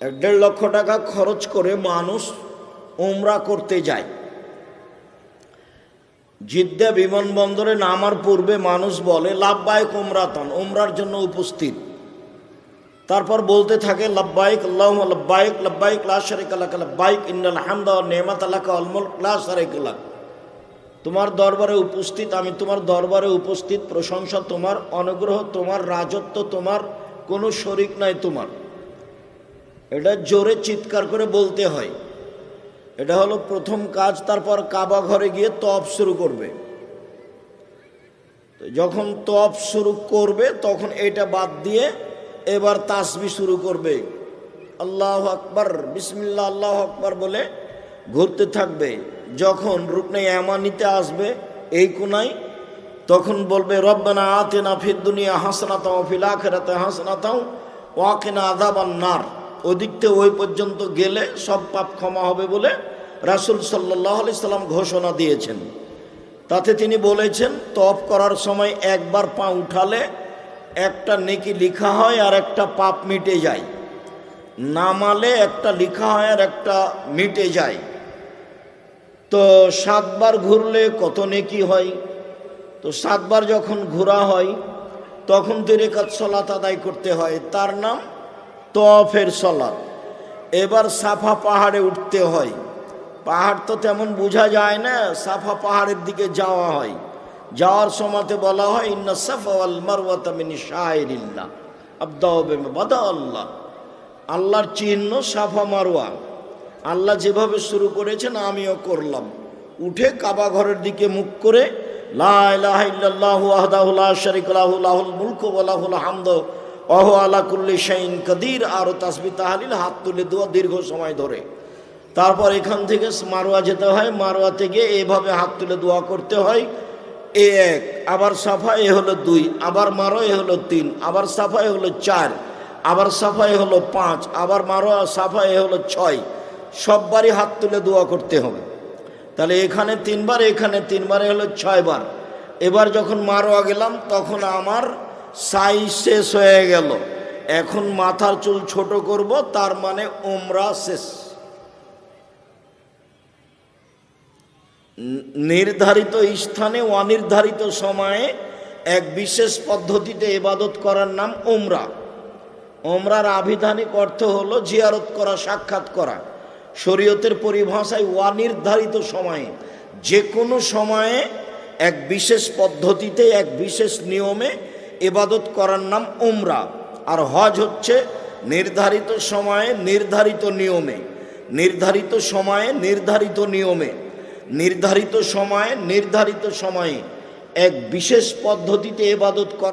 এক দেড় লক্ষ টাকা খরচ করে মানুষ ওমরা করতে যায়। জিদ্দা বিমানবন্দরে নামার পূর্বে মানুষ বলে লাভবায়ক ওমরাতন ওমরার জন্য উপস্থিত। তারপর বলতে থাকে লাভবাইক আল্লাহ লাভবাইক লাভবাইক লা শারিক লাক লাভবাইক ইন্নাল হামদা নি'মাত ওয়াল মুলক, লা শারিক তোমার দরবারে উপস্থিত, আমি তোমার দরবারে উপস্থিত, প্রশংসা তোমার, অনুগ্রহ তোমার, রাজত্ব তোমার, কোনো শরিক নাই তোমার। এটা জোরে চিৎকার করে বলতে হয়। এটা হলো প্রথম কাজ, তারপর কাবা ঘরে গিয়ে তপ শুরু করবে। যখন তপ শুরু করবে, তখন এটা বাদ দিয়ে এবার তাসবি শুরু করবে। আল্লাহ আকবার বিসমিল্লা আল্লাহ আকবার বলে ঘুরতে থাকবে। যখন রুকনে এমানিতে আসবে, এই কোনায়, তখন বলবে, রব্বানা আতে না ফির দুনিয়া হাসনাতাও ফিল আখেরাতে হাসনাতাও ওয়াকেনা আদাবান নার। ওদিকতে ওই পর্যন্ত গেলে সব পাপ ক্ষমা হবে বলে রাসুল সাল্লাহ আলি সাল্লাম ঘোষণা দিয়েছেন। তাতে তিনি বলেছেন তপ করার সময় একবার পা উঠালে একটা নেকি লিখা হয় আর একটা পাপ মিটে যায়। নামালে একটা লিখা হয় আর একটা মিটে যায়। তো সাতবার ঘুরলে কত নেকি হয়? তো সাতবার যখন ঘোরা হয়, তখন তিরেকাত সলাত আদায় করতে হয়। তার নাম তফের সলাত এবার সাফা পাহাড়ে উঠতে হয়। পাহাড় তো তেমন বোঝা যায় না, সাফা পাহাড়ের দিকে যাওয়া হয়। যাওয়ার সময়তে বলা হয়, ইন্না সাফা আল মারওয়াতা মিন শাইরিল্লাহ। আব্দাউবে বাদা আল্লাহ। আল্লাহর চিহ্ন সাফা মারওয়া। আল্লাহ যেভাবে শুরু করেছেন, আমিও করলাম। উঠে কাবা ঘরের দিকে মুখ করে লাহু, লাহুল মুলকু ওয়া লাহুল হামদু। অহ আলা কুল্লি শাইন কদির, আর তাসবি তাহালিল, হাত তুলে দেওয়া দীর্ঘ সময় ধরে। তারপর এখান থেকে মারোয়া যেতে হয় মারোয়া থেকে এভাবে হাত তুলে দোয়া করতে হয়। এ এক, আবার সাফা, এ হলো দুই, আবার মারো এ হলো তিন, আবার সাফা, এ হলো চার, আবার সাফা, এ হলো পাঁচ, আবার মারো সাফা, এ হলো ছয়। সববারই হাত তুলে দোয়া করতে হবে। তাহলে এখানে তিনবার এখানে তিনবার হলো ছয়বার। এবার যখন মারোয়া গেলাম, তখন আমার সাইজ শেষ হয়ে গেল। এখন মাথার চুল ছোট করব, তার মানে ওমরা শেষ। নির্ধারিত স্থানে, অনির্ধারিত সময়ে এক বিশেষ পদ্ধতিতে ইবাদত করার নাম ওমরা ওমরার আবিধানিক অর্থ হল জিয়ারত করা, সাক্ষাৎ করা। শরীয়তের পরিভাষায় অনির্ধারিত সময়ে, যে কোনো সময়ে এক বিশেষ পদ্ধতিতে, এক বিশেষ নিয়মে ইবাদত করার নাম উমরা। আর হজ হচ্ছে নির্ধারিত সময়ে নির্ধারিত নিয়মে। নির্ধারিত সময়ে নির্ধারিত নিয়মে। নির্ধারিত সময়ে নির্ধারিত সময়ে এক বিশেষ পদ্ধতিতে এবাদত করা